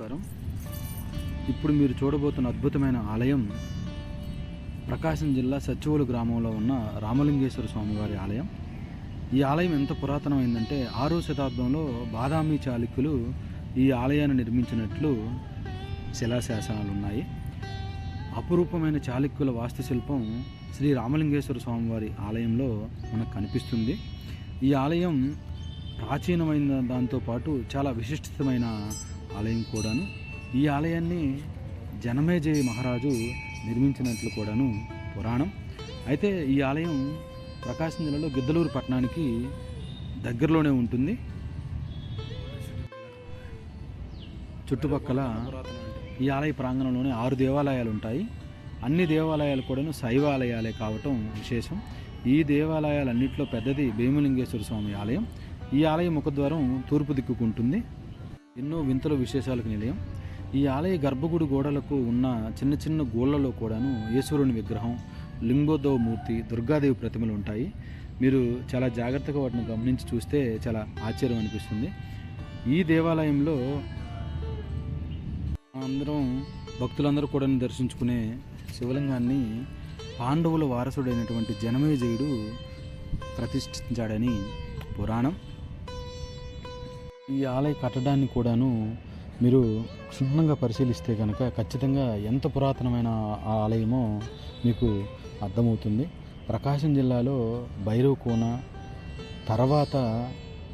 నమస్కారం ఇప్పుడు మీరు చూడబోతున్న అద్భుతమైన ఆలయం ప్రకాశం జిల్లా సచ్చివోలు గ్రామంలో ఉన్న రామలింగేశ్వర స్వామివారి ఆలయం. ఈ ఆలయం ఎంత పురాతనమైందంటే ఆరో శతాబ్దంలో బాదామి చాళుక్యులు ఈ ఆలయాన్ని నిర్మించినట్లు శిలాశాసనాలు ఉన్నాయి. అపురూపమైన చాళుక్యుల వాస్తుశిల్పం శ్రీ రామలింగేశ్వర స్వామివారి ఆలయంలో మనకు కనిపిస్తుంది. ఈ ఆలయం ప్రాచీనమైన దాంతోపాటు చాలా విశిష్టమైన ఆలయం కూడాను. ఈ ఆలయాన్ని జనమేజయ మహారాజు నిర్మించినట్లు కూడాను పురాణం. అయితే ఈ ఆలయం ప్రకాశం జిల్లాలో గిద్దలూరు పట్టణానికి దగ్గరలోనే ఉంటుంది. చుట్టుపక్కల ఈ ఆలయ ప్రాంగణంలోనే ఆరు దేవాలయాలు ఉంటాయి. అన్ని దేవాలయాలు కూడాను శైవ ఆలయాలే కావటం విశేషం. ఈ దేవాలయాలన్నింటిలో పెద్దది భీమలింగేశ్వర స్వామి ఆలయం. ఈ ఆలయ ముఖద్వారం తూర్పు దిక్కుకుంటుంది ఎన్నో వింతల విశేషాలకు నిలయం. ఈ ఆలయ గర్భగుడి గోడలకు ఉన్న చిన్న చిన్న గోళ్ళలో కూడాను ఈశ్వరుని విగ్రహం లింగోద్భవ మూర్తి దుర్గాదేవి ప్రతిమలు ఉంటాయి. మీరు చాలా జాగ్రత్తగా వాటిని గమనించి చూస్తే చాలా ఆశ్చర్యం అనిపిస్తుంది. ఈ దేవాలయంలో అందరం భక్తులందరూ కూడా దర్శించుకునే శివలింగాన్ని పాండవుల వారసుడైనటువంటి జనమేజయుడు ప్రతిష్ఠించాడని పురాణం. ఈ ఆలయ కట్టడాన్ని కూడాను మీరు క్షుణ్ణంగా పరిశీలిస్తే కనుక ఖచ్చితంగా ఎంత పురాతనమైన ఆ ఆలయమో మీకు అర్థమవుతుంది. ప్రకాశం జిల్లాలో భైరవ కోన తర్వాత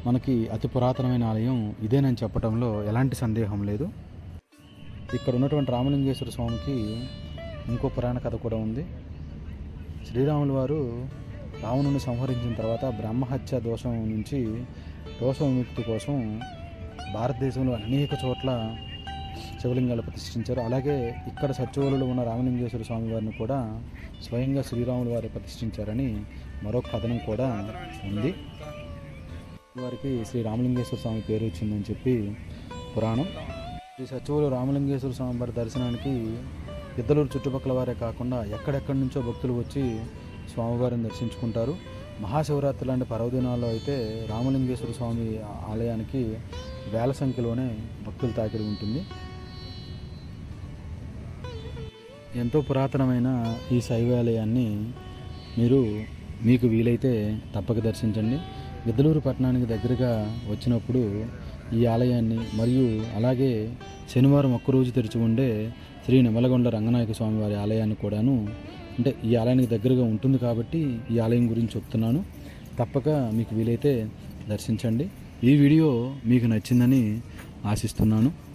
మనకి అతి పురాతనమైన ఆలయం ఇదేనని చెప్పడంలో ఎలాంటి సందేహం లేదు. ఇక్కడ ఉన్నటువంటి రామలింగేశ్వర స్వామికి ఇంకో పురాణ కథ కూడా ఉంది. శ్రీరాములు వారు రావణుని సంహరించిన తర్వాత బ్రహ్మహత్య దోషం నుంచి దోష విముక్తి కోసం భారతదేశంలో అనేక చోట్ల శివలింగాలు ప్రతిష్ఠించారు. అలాగే ఇక్కడ సత్యవోలులో ఉన్న రామలింగేశ్వర స్వామి వారిని కూడా స్వయంగా శ్రీరాములు వారు ప్రతిష్ఠించారని మరో కథనం కూడా ఉంది. వారికి శ్రీ రామలింగేశ్వర స్వామి పేరు వచ్చిందని చెప్పి పురాణం. శ్రీ సత్యవోలు రామలింగేశ్వర స్వామి వారి దర్శనానికి ఇద్దరు చుట్టుపక్కల వారే కాకుండా ఎక్కడెక్కడి నుంచో భక్తులు వచ్చి స్వామివారిని దర్శించుకుంటారు. మహాశివరాత్రి లాంటి పర్వదినాల్లో అయితే రామలింగేశ్వర స్వామి ఆలయానికి వేల సంఖ్యలోనే భక్తులు తాకిడి ఉంటుంది. ఎంతో పురాతనమైన ఈ శైవాలయాన్ని మీరు మీకు వీలైతే తప్పక దర్శించండి. గిద్దలూరు పట్టణానికి దగ్గరగా వచ్చినప్పుడు ఈ ఆలయాన్ని మరియు అలాగే శనివారం ఒక్కరోజు తెరిచి ఉండే శ్రీ నిమలగొండ రంగనాయక స్వామి వారి ఆలయాన్ని కూడాను అంటే ఈ ఆలయానికి దగ్గరగా ఉంటుంది కాబట్టి ఈ ఆలయం గురించి చెప్తున్నాను. తప్పక మీకు వీలైతే దర్శించండి. ఈ వీడియో మీకు నచ్చిందని ఆశిస్తున్నాను.